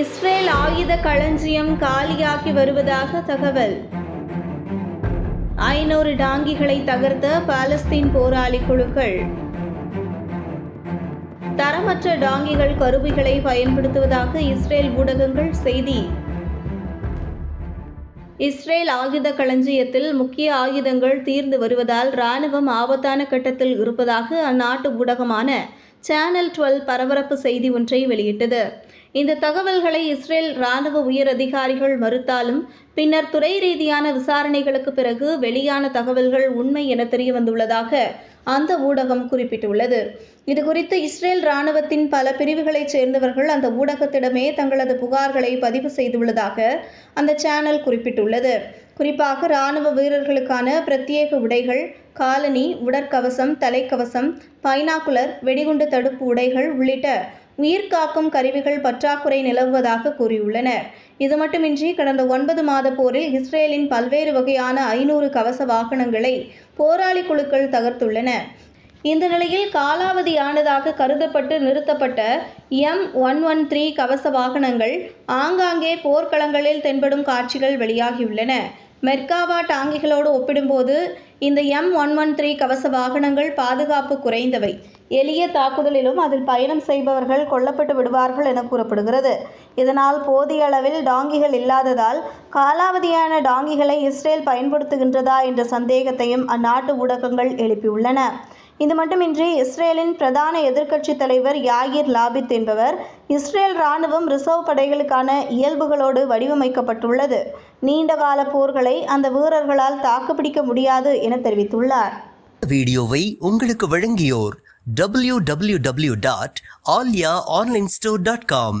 Israel ஆயுத களஞ்சியம் காலியாகி வருவதாக தகவல். ஐநூறு டாங்கிகளை தகர்த்த பாலஸ்தீன் போராளி குழுக்கள். தரமற்ற டாங்கிகள் கருவிகளை பயன்படுத்துவதாக இஸ்ரேல் ஊடகங்கள் செய்தி. இஸ்ரேல் ஆயுத களஞ்சியத்தில் முக்கிய ஆயுதங்கள் தீர்ந்து வருவதால் ராணுவம் ஆபத்தான கட்டத்தில் இருப்பதாக அந்நாட்டு ஊடகமான சேனல் டுவெல் பரபரப்பு செய்தி ஒன்றை வெளியிட்டது. இந்த தகவல்களை இஸ்ரேல் ராணுவ உயர் அதிகாரிகள் மறுத்தாலும் பின்னர் துறை ரீதியான விசாரணைகளுக்கு பிறகு வெளியான தகவல்கள் உண்மை என தெரிய வந்துள்ளதாக அந்த ஊடகம் குறிப்பிட்டுள்ளது. இதுகுறித்து இஸ்ரேல் ராணுவத்தின் பல பிரிவுகளைச் சேர்ந்தவர்கள் அந்த ஊடகத்திடமே தங்களது புகார்களை பதிவு செய்துள்ளதாக அந்த சேனல் குறிப்பிட்டுள்ளது. குறிப்பாக ராணுவ வீரர்களுக்கான பிரத்யேக உடைகள் காலனி உடற்கவசம் தலைக்கவசம் பைனாக்குலர் வெடிகுண்டு தடுப்பு உடைகள் உள்ளிட்ட உயிர்காக்கும் கருவிகள் பற்றாக்குறை நிலவுவதாக கூறியுள்ளனர். இது மட்டுமின்றி கடந்த ஒன்பது மாத போரில் இஸ்ரேலின் பல்வேறு வகையான ஐநூறு கவச வாகனங்களை போராளி குழுக்கள் தகர்த்துள்ளன. இந்த நிலையில் காலாவதியானதாக கருதப்பட்டு நிறுத்தப்பட்ட எம் ஒன் ஒன் த்ரீ கவச வாகனங்கள் ஆங்காங்கே போர்க்களங்களில் தென்படும் காட்சிகள் வெளியாகியுள்ளன. மெர்காவா டாங்கிகளோடு ஒப்பிடும்போது இந்த எம் ஒன் ஒன் த்ரீ கவச வாகனங்கள் பாதுகாப்பு குறைந்தவை. எளிய தாக்குதலிலும் அதில் பயணம் செய்பவர்கள் கொல்லப்பட்டு விடுவார்கள் என கூறப்படுகிறது. இதனால் போதிய அளவில் டாங்கிகள் இல்லாததால் காலாவதியான டாங்கிகளை இஸ்ரேல் பயன்படுத்துகின்றதா என்ற சந்தேகத்தையும் அந்நாட்டு ஊடகங்கள் எழுப்பியுள்ளன. இது மட்டுமின்றி இஸ்ரேலின் பிரதான எதிர்க்கட்சித் தலைவர் யாகிர் லாபித் என்பவர் இஸ்ரேல் ராணுவம் ரிசர்வ் படைகளுக்கான இயல்புகளோடு வடிவமைக்கப்பட்டுள்ளது. நீண்டகால போர்களை அந்த வீரர்களால் தாக்குப்பிடிக்க முடியாது என தெரிவித்துள்ளார். வீடியோவை உங்களுக்கு வழங்கியோர் W W W dot Alya online store dot com